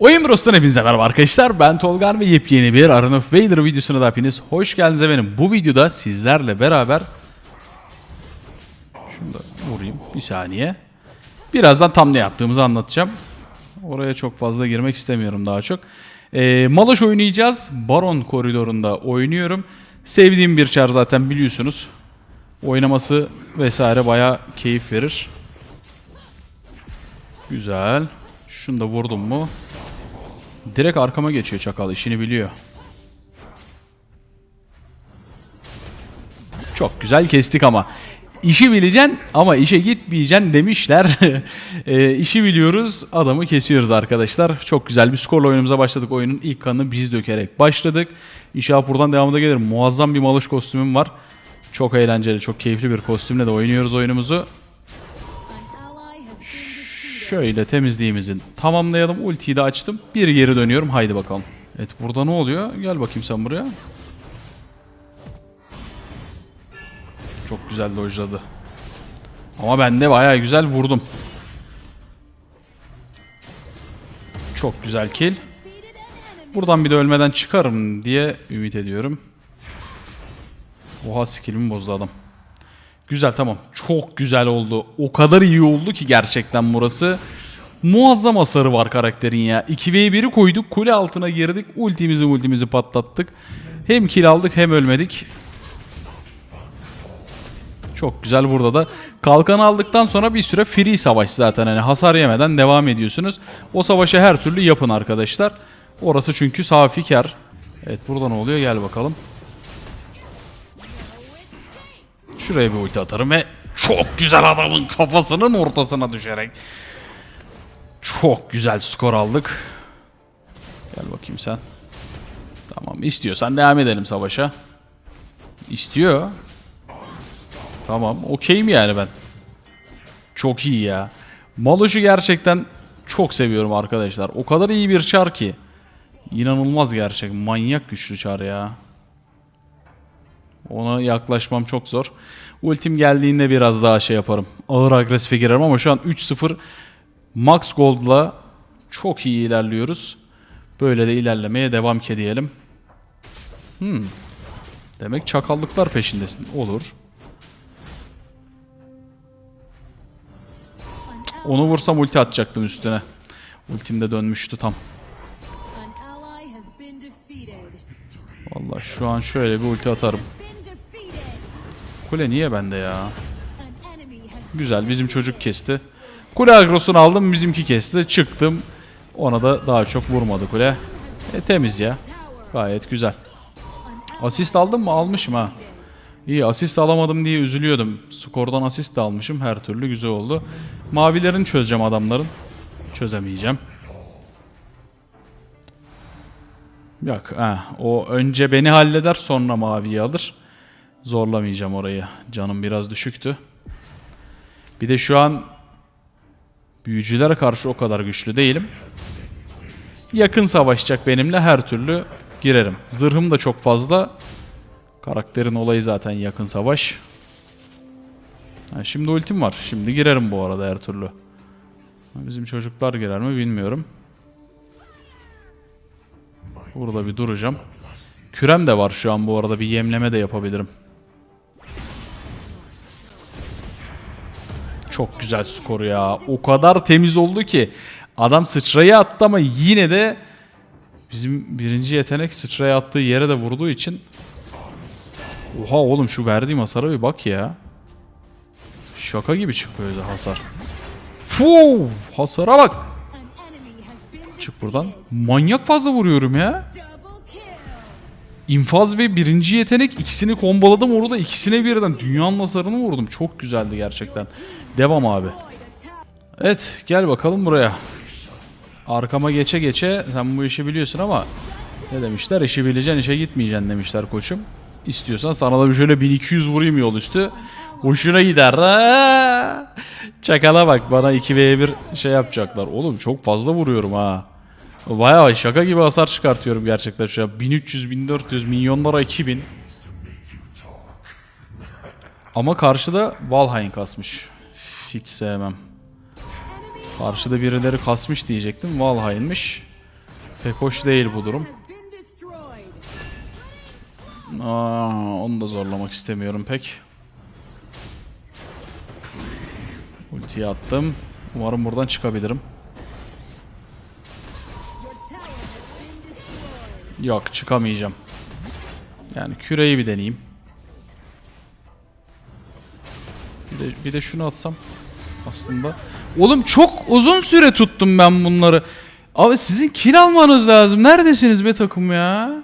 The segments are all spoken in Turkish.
Oyun Bros'tan hepinize merhaba arkadaşlar. Ben Tolgar ve yepyeni bir Arena of Vader videosuna da hepiniz hoş geldiniz efendim. Bu videoda sizlerle beraber şunu da vurayım bir saniye. Birazdan tam ne yaptığımızı anlatacağım. Oraya çok fazla girmek istemiyorum daha çok. Ee, Maloş oynayacağız. Baron koridorunda oynuyorum. Sevdiğim bir çar zaten biliyorsunuz. Oynaması vesaire bayağı keyif verir. Güzel. Şunu da vurdum mu? Direkt arkama geçiyor çakal işini biliyor. Çok güzel kestik ama. İşi bileceksin ama işe gitmeyeceksin demişler. e, işi biliyoruz adamı kesiyoruz arkadaşlar. Çok güzel bir skorla oyunumuza başladık. Oyunun ilk kanını biz dökerek başladık. İnşallah buradan devamında gelir. Muazzam bir malış kostümüm var. Çok eğlenceli, çok keyifli bir kostümle de oynuyoruz oyunumuzu. Şöyle temizliğimizi tamamlayalım. Ultiyi de açtım. Bir geri dönüyorum. Haydi bakalım. Evet burada ne oluyor? Gel bakayım sen buraya. Çok güzel dojladı. Ama ben de bayağı güzel vurdum. Çok güzel kill. Buradan bir de ölmeden çıkarım diye ümit ediyorum. Oha skillimi bozdu adam. Güzel tamam. Çok güzel oldu. O kadar iyi oldu ki gerçekten burası. Muazzam hasarı var karakterin ya. 2v1'i koyduk. Kule altına girdik. Ultimizi ultimizi patlattık. Hem kill aldık hem ölmedik. Çok güzel burada da. Kalkanı aldıktan sonra bir süre free savaş zaten. Hani hasar yemeden devam ediyorsunuz. O savaşı her türlü yapın arkadaşlar. Orası çünkü safi kar. Evet burada ne oluyor? Gel bakalım. Şuraya bir ulti atarım ve çok güzel adamın kafasının ortasına düşerek çok güzel skor aldık. Gel bakayım sen. Tamam istiyorsan devam edelim savaşa. İstiyor. Tamam okeyim yani ben. Çok iyi ya. Maloş'u gerçekten çok seviyorum arkadaşlar. O kadar iyi bir çar ki. İnanılmaz gerçek. Manyak güçlü çar ya. Ona yaklaşmam çok zor. Ultim geldiğinde biraz daha şey yaparım. Ağır agresife girerim ama şu an 3-0 Max Gold'la çok iyi ilerliyoruz. Böyle de ilerlemeye devam ki diyelim. Hmm. Demek çakallıklar peşindesin. Olur. Onu vursam ulti atacaktım üstüne. Ultim de dönmüştü tam. Vallahi şu an şöyle bir ulti atarım. Kule niye bende ya? Güzel bizim çocuk kesti. Kule agrosunu aldım bizimki kesti. Çıktım. Ona da daha çok vurmadı kule. E, temiz ya. Gayet güzel. Asist aldım mı? Almışım ha. İyi asist alamadım diye üzülüyordum. Skordan asist de almışım. Her türlü güzel oldu. Mavilerini çözeceğim adamların. Çözemeyeceğim. Yok. Ha, o önce beni halleder sonra maviyi alır. Zorlamayacağım orayı. Canım biraz düşüktü. Bir de şu an büyücülere karşı o kadar güçlü değilim. Yakın savaşacak benimle her türlü girerim. Zırhım da çok fazla. Karakterin olayı zaten yakın savaş. Ha, şimdi ultim var. Şimdi girerim bu arada her türlü. Bizim çocuklar girer mi bilmiyorum. Burada bir duracağım. Kürem de var şu an bu arada. Bir yemleme de yapabilirim. Çok güzel skoru ya. O kadar temiz oldu ki. Adam sıçrayı attı ama yine de bizim birinci yetenek sıçraya attığı yere de vurduğu için Oha oğlum şu verdiğim hasara bir bak ya. Şaka gibi çıkıyor hasar. Fuuu hasara bak. Çık buradan. Manyak fazla vuruyorum ya. İnfaz ve birinci yetenek ikisini komboladım orada ikisine birden dünyanın hasarını vurdum. Çok güzeldi gerçekten. Devam abi. Evet gel bakalım buraya. Arkama geçe geçe sen bu işi biliyorsun ama ne demişler işi bileceksin işe gitmeyeceksin demişler koçum. İstiyorsan sana da bir şöyle 1200 vurayım yol üstü. Hoşuna gider. Ha! Çakala bak bana 2v1 şey yapacaklar. Oğlum çok fazla vuruyorum ha. Bayağı şaka gibi hasar çıkartıyorum gerçekten şu an. 1300, 1400, milyonlara 2000. Ama karşıda Valheim kasmış. Hiç sevmem. Karşıda birileri kasmış diyecektim. Valheim'miş. Pek hoş değil bu durum. Aa, onu da zorlamak istemiyorum pek. Ultiyi attım. Umarım buradan çıkabilirim. Yok çıkamayacağım. Yani küreyi bir deneyeyim. Bir de, bir de şunu atsam aslında. Oğlum çok uzun süre tuttum ben bunları. Abi sizin kill almanız lazım. Neredesiniz be takım ya?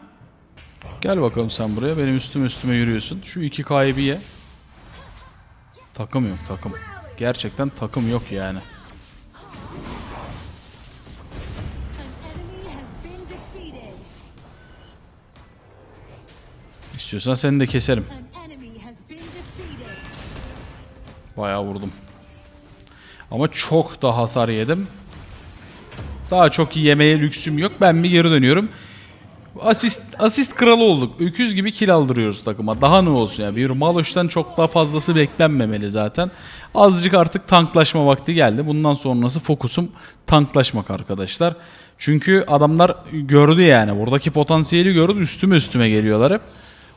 Gel bakalım sen buraya. Benim üstüme üstüme yürüyorsun. Şu iki bir ye. Takım yok takım. Gerçekten takım yok yani. İstiyorsan seni de keserim. Bayağı vurdum. Ama çok da hasar yedim. Daha çok yemeye lüksüm yok. Ben bir geri dönüyorum. Asist asist kralı olduk. Öküz gibi kill aldırıyoruz takıma. Daha ne olsun ya. Bir Maloş'tan çok daha fazlası beklenmemeli zaten. Azıcık artık tanklaşma vakti geldi. Bundan sonrası fokusum tanklaşmak arkadaşlar. Çünkü adamlar gördü yani. Buradaki potansiyeli gördü. Üstüme üstüme geliyorlar hep.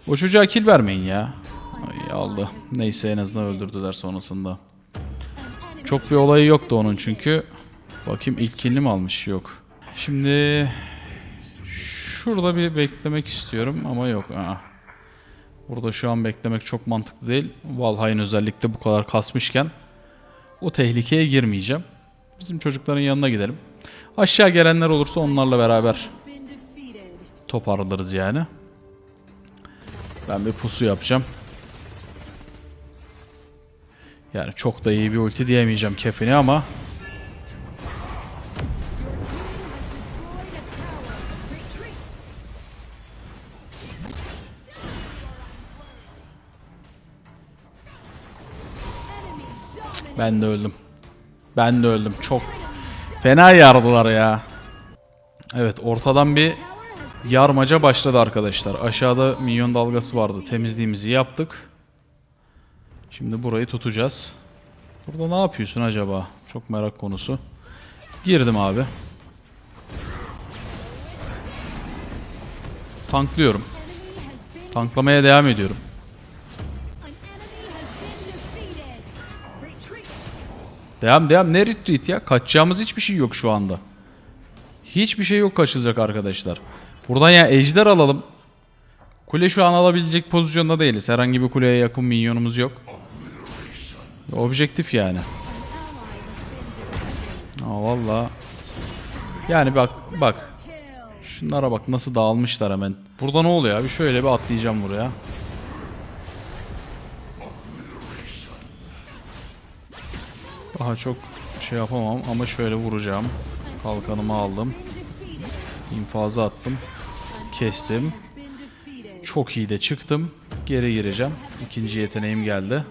O çocuğa kill vermeyin ya. Ay aldı. Neyse en azından öldürdüler sonrasında. Çok bir olayı yoktu onun çünkü. Bakayım ilk killini mi almış? Yok. Şimdi şurada bir beklemek istiyorum ama yok. Aa. Burada şu an beklemek çok mantıklı değil. Valheim özellikle bu kadar kasmışken o tehlikeye girmeyeceğim. Bizim çocukların yanına gidelim. Aşağı gelenler olursa onlarla beraber toparlarız yani. Ben bir pusu yapacağım. Yani çok da iyi bir ulti diyemeyeceğim kefine ama ben de öldüm. Ben de öldüm. Çok fena yardılar ya. Evet ortadan bir yarmaca başladı arkadaşlar. Aşağıda minyon dalgası vardı. Temizliğimizi yaptık. Şimdi burayı tutacağız. Burada ne yapıyorsun acaba? Çok merak konusu. Girdim abi. Tanklıyorum. Tanklamaya devam ediyorum. Devam devam ne retreat ya? Kaçacağımız hiçbir şey yok şu anda. Hiçbir şey yok kaçılacak arkadaşlar. Buradan ya ejder alalım. Kule şu an alabilecek pozisyonda değiliz. Herhangi bir kuleye yakın minyonumuz yok. Objektif yani. Aa valla. Yani bak bak. Şunlara bak nasıl dağılmışlar hemen. Burada ne oluyor abi? Şöyle bir atlayacağım buraya. Daha çok şey yapamam ama şöyle vuracağım. Kalkanımı aldım. İnfazı attım. Kestim. Çok iyi de çıktım. Geri gireceğim. İkinci yeteneğim geldi.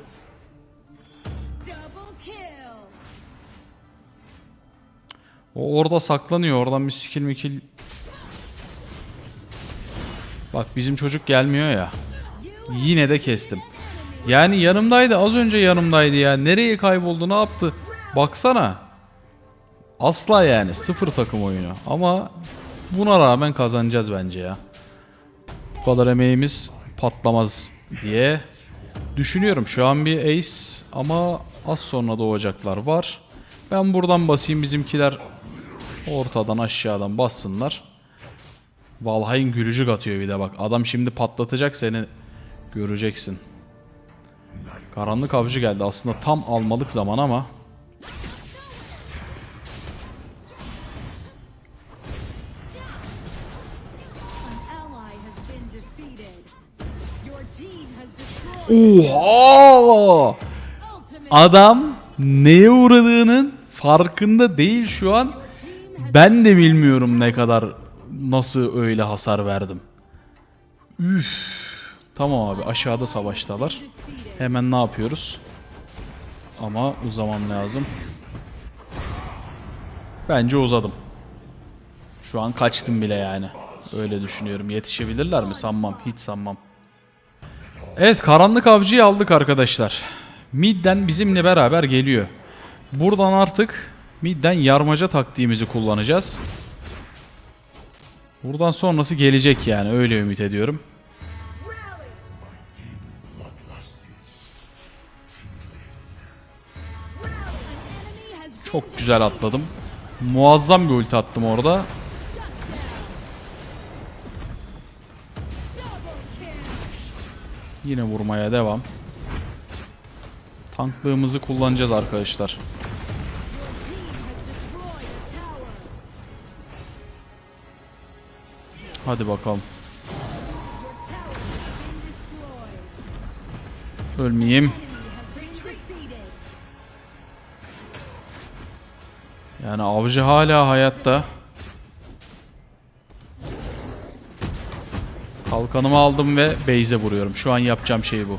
O orada saklanıyor. Oradan bir skill mikil. Bak bizim çocuk gelmiyor ya. Yine de kestim. Yani yanımdaydı. Az önce yanımdaydı ya. Nereye kayboldu? Ne yaptı? Baksana. Asla yani. Sıfır takım oyunu. Ama buna rağmen kazanacağız bence ya. Bu kadar emeğimiz patlamaz diye düşünüyorum. Şu an bir ace ama az sonra doğacaklar var. Ben buradan basayım bizimkiler ortadan aşağıdan bassınlar. Valheim gülücük atıyor bir de bak. Adam şimdi patlatacak seni. Göreceksin. Karanlık avcı geldi. Aslında tam almalık zaman ama. Oha! Adam neye uğradığının farkında değil şu an. Ben de bilmiyorum ne kadar nasıl öyle hasar verdim. Üf. Tamam abi aşağıda savaştalar. Hemen ne yapıyoruz? Ama uzamam lazım. Bence uzadım. Şu an kaçtım bile yani. Öyle düşünüyorum. Yetişebilirler mi? Sanmam. Hiç sanmam. Evet karanlık avcıyı aldık arkadaşlar. Midden bizimle beraber geliyor. Buradan artık midden yarmaca taktiğimizi kullanacağız. Buradan sonrası gelecek yani öyle ümit ediyorum. Çok güzel atladım. Muazzam bir ulti attım orada. Yine vurmaya devam. Tanklığımızı kullanacağız arkadaşlar. Hadi bakalım. Ölmeyeyim. Yani avcı hala hayatta. Kalkanımı aldım ve base'e vuruyorum. Şu an yapacağım şey bu.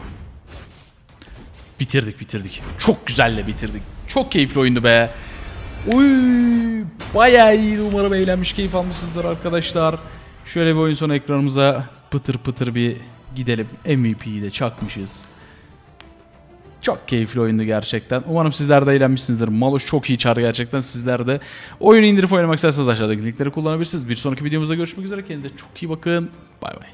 Bitirdik bitirdik. Çok güzel de bitirdik. Çok keyifli oyundu be. Uy, bayağı iyi. Umarım eğlenmiş, keyif almışsınızdır arkadaşlar. Şöyle bir oyun sonu ekranımıza pıtır pıtır bir gidelim. MVP'yi de çakmışız. Çok keyifli oyundu gerçekten. Umarım sizler de eğlenmişsinizdir. Maloş çok iyi çağır gerçekten. Sizler de oyunu indirip oynamak isterseniz aşağıdaki linkleri kullanabilirsiniz. Bir sonraki videomuzda görüşmek üzere. Kendinize çok iyi bakın. Bay bay.